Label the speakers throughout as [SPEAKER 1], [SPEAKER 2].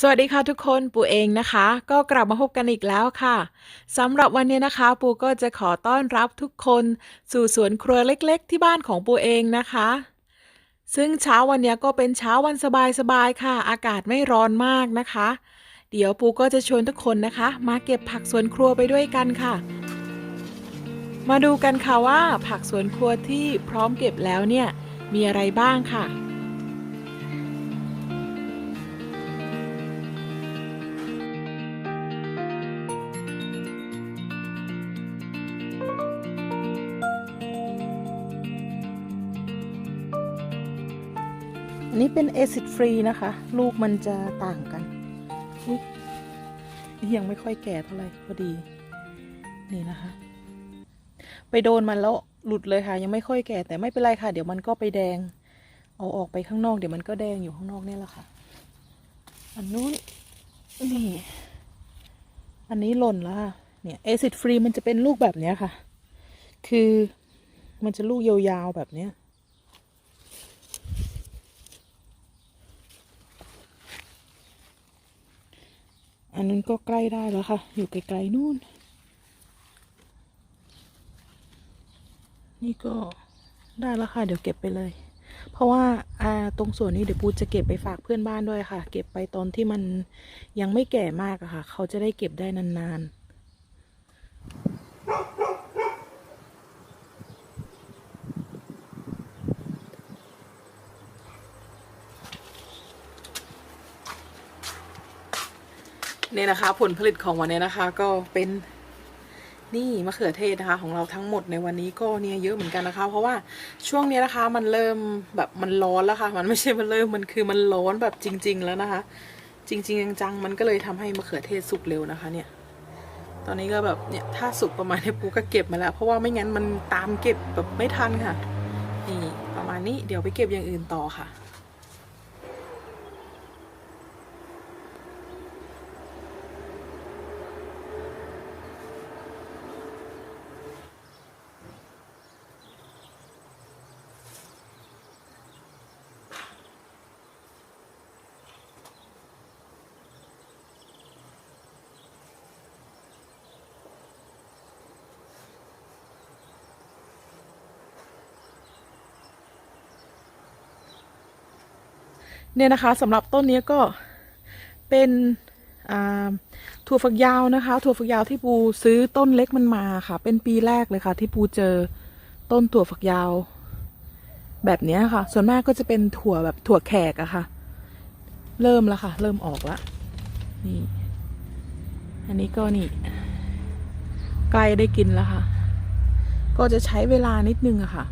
[SPEAKER 1] สวัสดีค่ะทุกคนปูเองนะคะ ก็กลับมาพบกันอีกแล้วค่ะสำหรับวันนี้นะคะ ปูก็จะขอต้อนรับทุกคนสู่สวนครัวเล็กๆ ที่บ้านของปูเองนะคะ ซึ่งเช้าวันนี้ก็เป็นเช้าวันสบายๆค่ะ อากาศไม่ร้อนมากนะคะ เดี๋ยวปูก็จะชวนทุกคนนะคะ มาเก็บผักสวนครัวไปด้วยกันค่ะ มาดูกันค่ะว่าผักสวนครัวที่พร้อมเก็บแล้วเนี่ยมีอะไรบ้างค่ะ้เป็น acid free นะคะ ลูกมันจะต่างกันยังไม่ค่อยแก่เท่าไหร่พอดี นี่นะคะ ไปโดนมันแล้วหลุดเลยค่ะ ยังไม่ค่อยแก่แต่ไม่เป็นไรค่ะ เดี๋ยวมันก็ไปแดง เอาออกไปข้างนอกเดี๋ยวมันก็แดงอยู่ข้างนอกนี่แหละค่ะ อันนู้นนี่ อันนี้หล่นแล้วค่ะ เนี่ย acid free มันจะเป็นลูกแบบเนี้ยค่ะ คือมันจะลูกยาวๆแบบเนี้ย อันนั้นก็ใกล้ได้แล้วค่ะ อยู่ไกลๆนู่น นี่ก็ได้แล้วค่ะ เดี๋ยวเก็บไปเลย เพราะว่าอ่าตรงส่วนนี้เดี๋ยวปูจะเก็บไปฝากเพื่อนบ้านด้วยค่ะ เก็บไปตอนที่มันยังไม่แก่มากอะค่ะ เขาจะได้เก็บได้นานๆ เนี่ยนะคะ ผลผลิตของวันนี้นะคะ ก็เป็นนี่มะเขือเทศนะคะ ของเราทั้งหมดในวันนี้ก็เนี่ยเยอะเหมือนกันนะคะ เพราะว่าช่วงนี้นะคะมันเริ่มแบบมันร้อนแล้วค่ะ มันไม่ใช่มันเริ่มมันคือมันร้อนแบบจริง ๆ แล้วนะคะ จริงๆจังๆมันก็เลยทำให้มะเขือเทศสุกเร็วนะคะ เนี่ย ตอนนี้ก็แบบเนี่ยถ้าสุกประมาณนี้ปูก็เก็บมาแล้ว เพราะว่าไม่งั้นมันตามเก็บแบบไม่ทันค่ะ นี่ประมาณนี้เดี๋ยวไปเก็บอย่างอื่นต่อค่ะ เนี่ยนะคะสำหรับต้นนี้ก็เป็นถั่วฝักยาวนะคะ ถั่วฝักยาวที่ปูซื้อต้นเล็กมันมาค่ะ เป็นปีแรกเลยค่ะ ที่ปูเจอต้นถั่วฝักยาว แบบนี้ค่ะ ส่วนมากก็จะเป็นถั่วแบบถั่วแขกอะค่ะ เริ่มแล้วค่ะ เริ่มออกแล้วนี่ อันนี้ก็นี่ใกล้ได้กินแล้วค่ะ ก็จะใช้เวลานิดนึงอะค่ะ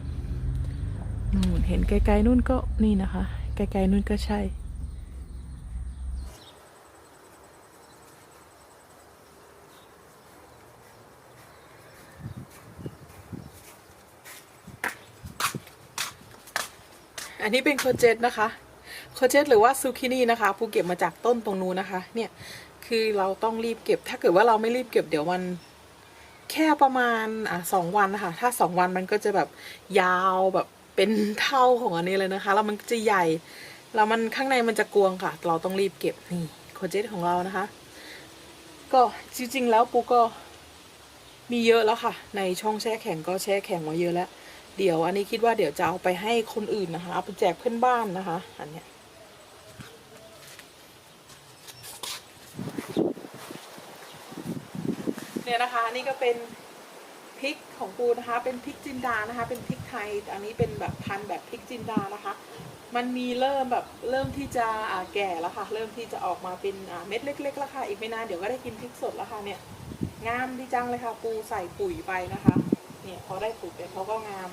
[SPEAKER 1] นู่นเห็นไกลๆนู่นก็นี่นะคะ ไกลๆนู่นก็ใช่ อันนี้เป็นโคเจตนะคะ โคเจตหรือว่าซูกินี่นะคะภูเก็บมาจากต้นตรงนู้นนะคะ เนี่ย คือเราต้องรีบเก็บ ถ้าเกิดว่าเราไม่รีบเก็บเดี๋ยวมันแค่ประมาณอะสองวันนะคะ ถ้าสองวันมันก็จะแบบยาวแบบ เป็นเท่าของอันนี้เลยนะคะ แล้วมันจะใหญ่ แล้วมันข้างในมันจะกวงค่ะ เราต้องรีบเก็บนี่โคเจตของเรานะคะ ก็จริงๆแล้วปูก็มีเยอะแล้วค่ะ ในช่องแช่แข็งก็แช่แข็งมาเยอะแล้ว เดี๋ยวอันนี้คิดว่าเดี๋ยวจะเอาไปให้คนอื่นนะคะ เอาไปแจกเพื่อนบ้านนะคะ อันเนี้ยเนี่ยนะคะนี่ก็เป็นพริกของปูนะคะ เป็นพริกจินดานะคะ เป็นพริก ย อันนี้เป็นแบบพันธุ์แบบพริกจินดานะคะ มันมีเริ่มแบบเริ่มที่จะแก่แล้วค่ะ เริ่มที่จะออกมาเป็นเม็ดเล็กๆแล้วค่ะ อีกไม่นานเดี๋ยวก็ได้กินพริกสดแล้วค่ะเนี่ย งามดีจังเลยค่ะ ปูใส่ปุ๋ยไปนะคะ เนี่ยพอได้ปุ๋ยไปเขาก็งาม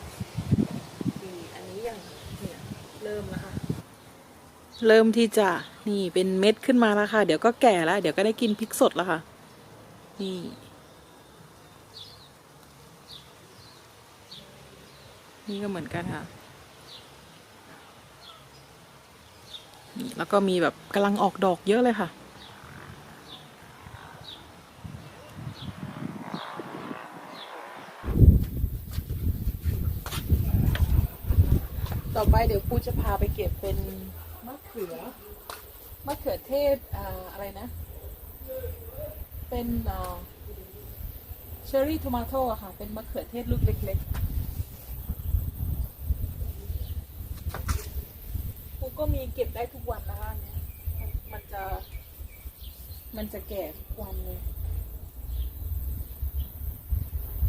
[SPEAKER 1] นี่อันนี้ยังเนี่ยเริ่มแล้วค่ะเริ่มที่จะนี่เป็นเม็ดขึ้นมาแล้วค่ะ เดี๋ยวก็แก่แล้ว เดี๋ยวก็ได้กินพริกสดแล้วค่ะ นี่ นี่ก็เหมือนกันค่ะนี่แล้วก็มีแบบกำลังออกดอกเยอะเลยค่ะ ต่อไปเดี๋ยวปูจะพาไปเก็บเป็นมะเขือมะเขือเทศอ่าอะไรนะ เป็นเชอร์รี่ทมาโต้อะค่ะ เป็นมะเขือเทศลูกเล็ก ๆกูก็มี เก็บได้ทุกวันนะคะอันเนี่ยมันมันจะ มันจะแก่ทุกวันเลย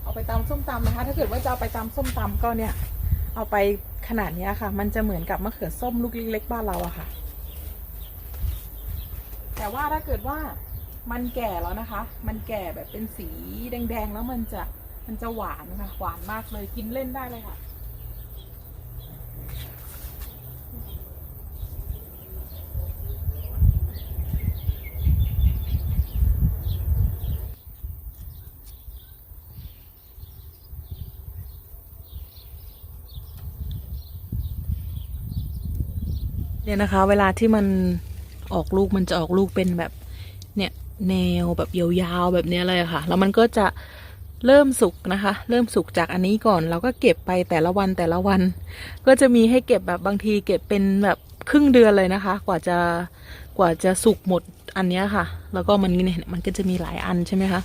[SPEAKER 1] เอาไปตำส้มตำนะคะ ถ้าเกิดว่าจะเอาไปตำส้มตำก็เนี่ย เอาไปขนาดเนี้ยค่ะ มันจะเหมือนกับมะเขือส้มลูกเล็กๆบ้านเราอะค่ะ แต่ว่าถ้าเกิดว่ามันแก่แล้วนะคะ มันแก่แบบเป็นสีแดงๆ แล้วมันจะมันจะหวานค่ะ หวานมากเลยกินเล่นได้เลยค่ะ เนี่ยนะคะ เวลาที่มันออกลูกมันจะออกลูกเป็นแบบเนี่ยแนวแบบยาวๆแบบนี้เลยค่ะ แล้วมันก็จะเริ่มสุกนะคะ เริ่มสุกจากอันนี้ก่อน เราก็เก็บไปแต่ละวันแต่ละวัน ก็จะมีให้เก็บแบบบางทีเก็บเป็นแบบครึ่งเดือนเลยนะคะ กว่าจะกว่าจะสุกหมดอันนี้ค่ะ แล้วก็มันเนี่ยมันก็จะมีหลายอันใช่ไหมคะ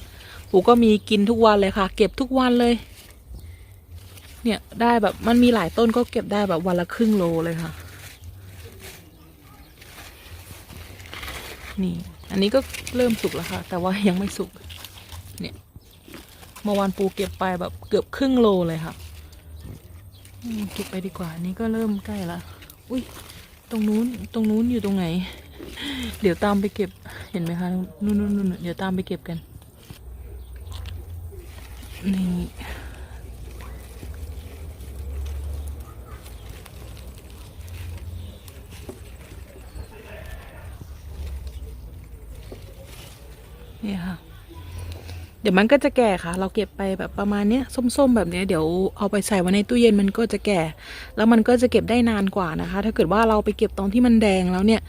[SPEAKER 1] ปูก็มีกินทุกวันเลยค่ะ เก็บทุกวันเลย เนี่ยได้แบบมันมีหลายต้นก็เก็บได้แบบวันละครึ่งโลเลยค่ะ นี่ อันนี้ก็เริ่มสุกแล้วค่ะ แต่ว่ายังไม่สุก เนี่ยเมื่อวานปูเก็บไปแบบเกือบครึ่งโลเลยค่ะเก็บไปดีกว่านนี้ก็เริ่มใกล้ละอุ้ยตรงนู้น ตรงนู้นอยู่ตรงไหน เดี๋ยวตามไปเก็บ เห็นไหมคะ นู่นนู่นนู่นเดี๋ยวตามไปเก็บกัน นี่ นี่ค่ะ เดี๋ยวมันก็จะแก่ค่ะ เราเก็บไปแบบประมาณเนี้ยส้มๆ แบบเนี้ยเดี๋ยวเอาไปใส่ไว้ในตู้เย็นมันก็จะแก่ แล้วมันก็จะเก็บได้นานกว่านะคะ ถ้าเกิดว่าเราไปเก็บตอนที่มันแดงแล้วเนี่ย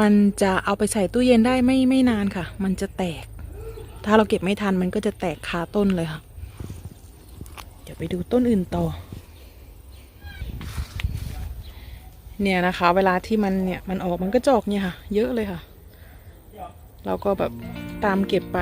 [SPEAKER 1] มันจะเอาไปใส่ตู้เย็นได้ไม่ไม่นานค่ะ มันจะแตก ถ้าเราเก็บไม่ทันมันก็จะแตกคาต้นเลยค่ะ เดี๋ยวไปดูต้นอื่นต่อเนี่ยนะคะ เวลาที่มันเนี่ยมันออกมันก็จะออกเนี่ยค่ะ เยอะเลยค่ะ เราก็แบบตามเก็บไป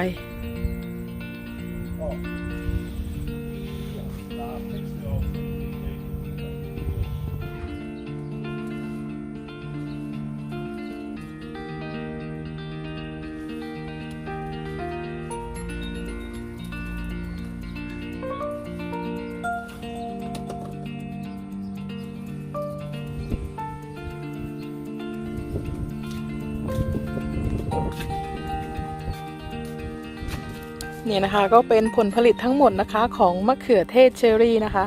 [SPEAKER 1] เนี่ยนะคะก็เป็นผลผลิตทั้งหมดนะคะของมะเขือเทศเชอรี่นะคะ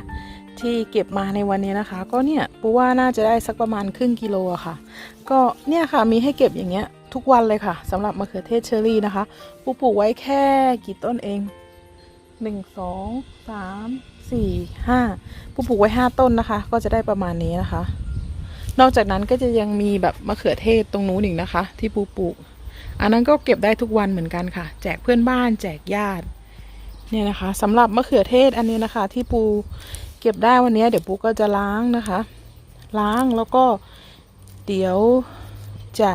[SPEAKER 1] ที่เก็บมาในวันนี้นะคะ ก็เนี่ยปูว่าน่าจะได้สักประมาณครึ่งกิโลอะค่ะ ก็เนี่ยค่ะมีให้เก็บอย่างเงี้ยทุกวันเลยค่ะสำหรับมะเขือเทศเชอรี่นะคะปูปลูกไว้แค่กี่ต้นเองหนึ่งสองสามสี่ห้าปูปลูกไว้ห้าต้นนะคะ ก็จะได้ประมาณนี้นะคะ นอกจากนั้นก็จะยังมีแบบมะเขือเทศตรงนู้นอีกนะคะ ที่ปูปลูก อันนั้นก็เก็บได้ทุกวันเหมือนกันค่ะ แจกเพื่อนบ้าน แจกญาติเนี่ยนะคะสำหรับมะเขือเทศอันนี้นะคะ ที่ปูเก็บได้วันนี้เดี๋ยวปูก็จะล้างนะคะ ล้างแล้วก็เดี๋ยวจะ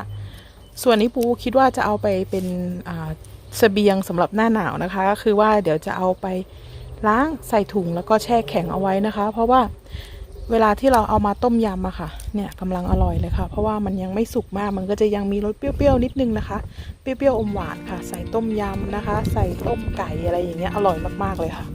[SPEAKER 1] ส่วนนี้ปูคิดว่าจะเอาไปเป็นเสบียงสำหรับหน้าหนาวนะคะ ก็คือว่าเดี๋ยวจะเอาไปล้างใส่ถุงแล้วก็แช่แข็งเอาไว้นะคะ เพราะว่า เวลาที่เราเอามาต้มยำอะค่ะ เนี่ยกำลังอร่อยเลยค่ะ เพราะว่ามันยังไม่สุกมาก มันก็จะยังมีรสเปรี้ยวๆนิดนึงนะคะ เปรี้ยวๆอมหวานค่ะ ใส่ต้มยำนะคะ ใส่ต้มไก่อะไรอย่างเงี้ยอร่อยมากๆเลยค่ะ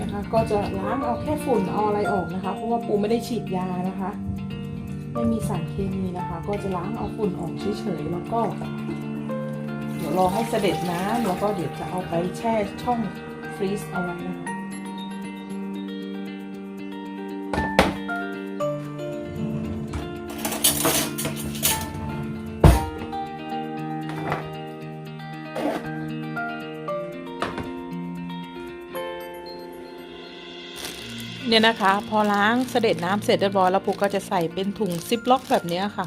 [SPEAKER 1] นะคะก็จะล้างเอาแค่ฝุ่นเอาอะไรออกนะคะ เพราะว่าปูไม่ได้ฉีดยานะคะ ไม่มีสารเคมีนะคะ ก็จะล้างเอาฝุ่นออกเฉยๆแล้วก็ เดี๋ยวรอให้เสด็จน้ำแล้วก็เดี๋ยวจะเอาไปแช่ช่องฟรีซเอาไว้นะคะ เนี่ยนะคะ พอล้างเสด็จน้ำเสร็จเรียบร้อยแล้วปูก็จะใส่เป็นถุงซิปล็อกแบบนี้ค่ะ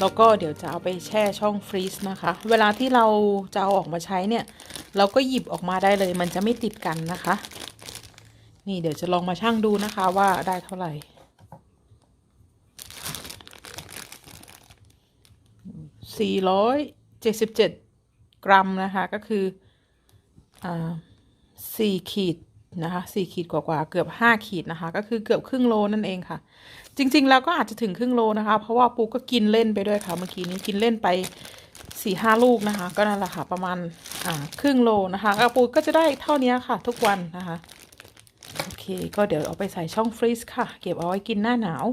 [SPEAKER 1] แล้วก็เดี๋ยวจะเอาไปแช่ช่องฟรีซนะคะ เวลาที่เราจะเอาออกมาใช้เนี่ย เราก็หยิบออกมาได้เลย มันจะไม่ติดกันนะคะ นี่เดี๋ยวจะลองมาชั่งดูนะคะว่าได้เท่าไหร่477กรัมนะคะ ก็คืออ่าสี่ขีด นะคะสี่ขีดกว่าๆเกือบห้าขีดนะคะ ก็คือเกือบครึ่งโลนั่นเองค่ะ จริง ๆ แล้วก็อาจจะถึงครึ่งโลนะคะ เพราะว่าปูก็กินเล่นไปด้วยค่ะเมื่อกี้นี้กินเล่นไปสี่ห้าลูกนะคะ ก็นั่นแหละค่ะ ประมาณอ่าครึ่งโลนะคะก็ปูก็จะได้เท่านี้ค่ะ ทุกวันนะคะโอเค ก็เดี๋ยวเอาไปใส่ช่องฟรีซค่ะ เก็บเอาไว้กินหน้าหนาว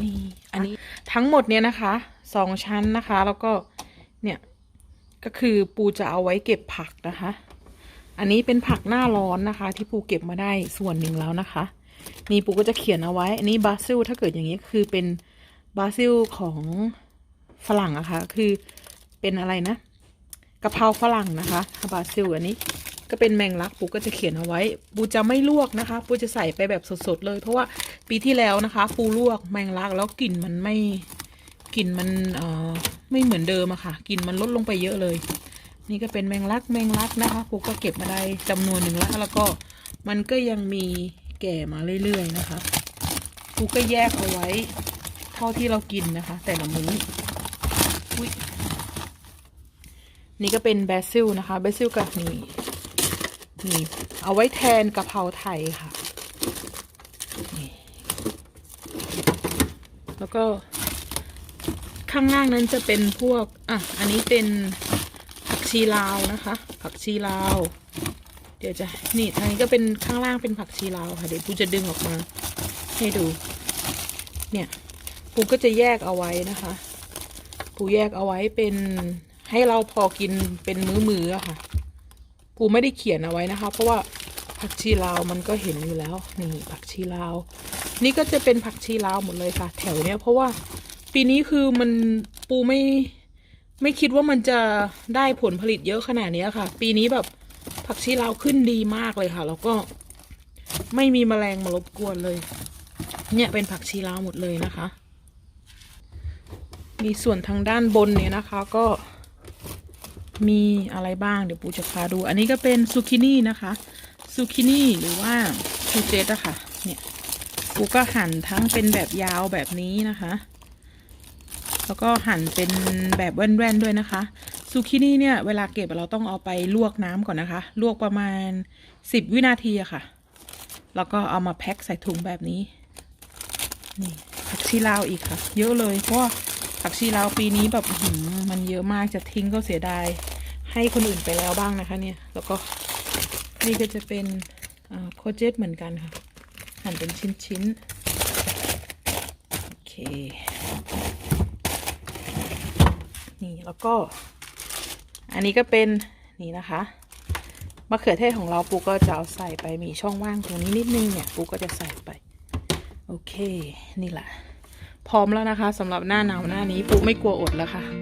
[SPEAKER 1] นี่อันนี้ทั้งหมดเนี่ยนะคะสองชั้นนะคะ แล้วก็เนี่ยก็คือปูจะเอาไว้เก็บผักนะคะ อันนี้เป็นผักหน้าร้อนนะคะ ที่ปูเก็บมาได้ส่วนหนึ่งแล้วนะคะ นี่ปูก็จะเขียนเอาไว้อันนี้บาซิลถ้าเกิดอย่างนี้คือเป็นบาซิลของฝรั่งอะคะคือเป็นอะไรนะกะเพราฝรั่งนะคะบาซิลอันนี้ก็เป็นแมงลักปูก็จะเขียนเอาไว้ ปูจะไม่ลวกนะคะ ปูจะใส่ไปแบบสดๆเลย เพราะว่าปีที่แล้วนะคะ ปูลวกแมงลักแล้วกลิ่นมันไม่กลิ่นมันเอ่อไม่เหมือนเดิมอะค่ะกลิ่นมันลดลงไปเยอะเลย นี่ก็เป็นแมงลักแมงลักนะคะปูก็เก็บมาได้จำนวนหนึ่งแล้วแล้วก็มันก็ยังมีแก่มาเรื่อยๆนะคะปูก็แยกเอาไว้เท่าที่เรากินนะคะ แต่ละมื้ออุ๊ยนี่ก็เป็นแบซิลนะคะแบซิลกับนี่นี่เอาไว้แทนกะเพราไทยค่ะแล้วก็ข้างล่างนั้นจะเป็นพวกอะอันนี้เป็น ชีลาวนะคะ ผักชีลาว เดี๋ยวจะนี่ทางนี้ก็เป็นข้างล่างเป็นผักชีลาวค่ะเดี๋ยวปูจะดึงออกมา ให้ดู เนี่ยปูก็จะแยกเอาไว้นะคะปูแยกเอาไว้เป็นให้เราพอกินเป็นมื้อๆอะค่ะปูไม่ได้เขียนเอาไว้นะคะ เพราะว่าผักชีลาวมันก็เห็นอยู่แล้วนี่ผักชีลาว นี่ก็จะเป็นผักชีลาวหมดเลยค่ะ แถวเนี้ยเพราะว่าปีนี้คือมันปูไม่ ไม่คิดว่ามันจะได้ผลผลิตเยอะขนาดนี้ค่ะ ปีนี้แบบผักชีลาวขึ้นดีมากเลยค่ะ แล้วก็ไม่มีแมลงมารบกวนเลย เนี่ยเป็นผักชีลาวหมดเลยนะคะ มีส่วนทางด้านบนเนี่ยนะคะก็มีอะไรบ้างเดี๋ยวปูจะพาดู อันนี้ก็เป็นซูกินี่นะคะซูกินี่หรือว่าคูเจตอะค่ะ เนี่ยปูก็หั่นทั้งเป็นแบบยาวแบบนี้นะคะ แล้วก็หั่นเป็นแบบแว่นๆด้วยนะคะซูกินี่เนี่ยเวลาเก็บเราต้องเอาไปลวกน้ำก่อนนะคะ ลวกประมาณ 10 วินาทีอะค่ะ แล้วก็เอามาแพ็คใส่ถุงแบบนี้ นี่ผักชีลาวอีกค่ะ เยอะเลยเพราะผักชีลาวปีนี้แบบมันเยอะมากจะทิ้งก็เสียดาย ให้คนอื่นไปแล้วบ้างนะคะ เนี่ย แล้วก็นี่ก็จะเป็นโคเจตเหมือนกันค่ะ หั่นเป็นชิ้นๆ โอเค นี่แล้วก็ อันนี้ก็เป็นนี่นะคะมะเขือเทศของเราปูก็จะเอาใส่ไปมีช่องว่างตรงนี้นิดนึงเนี่ยปูก็จะใส่ไป โอเค นี่แหละ พร้อมแล้วนะคะสำหรับหน้าหนาวหน้านี้ปูไม่กลัวอดแล้วค่ะ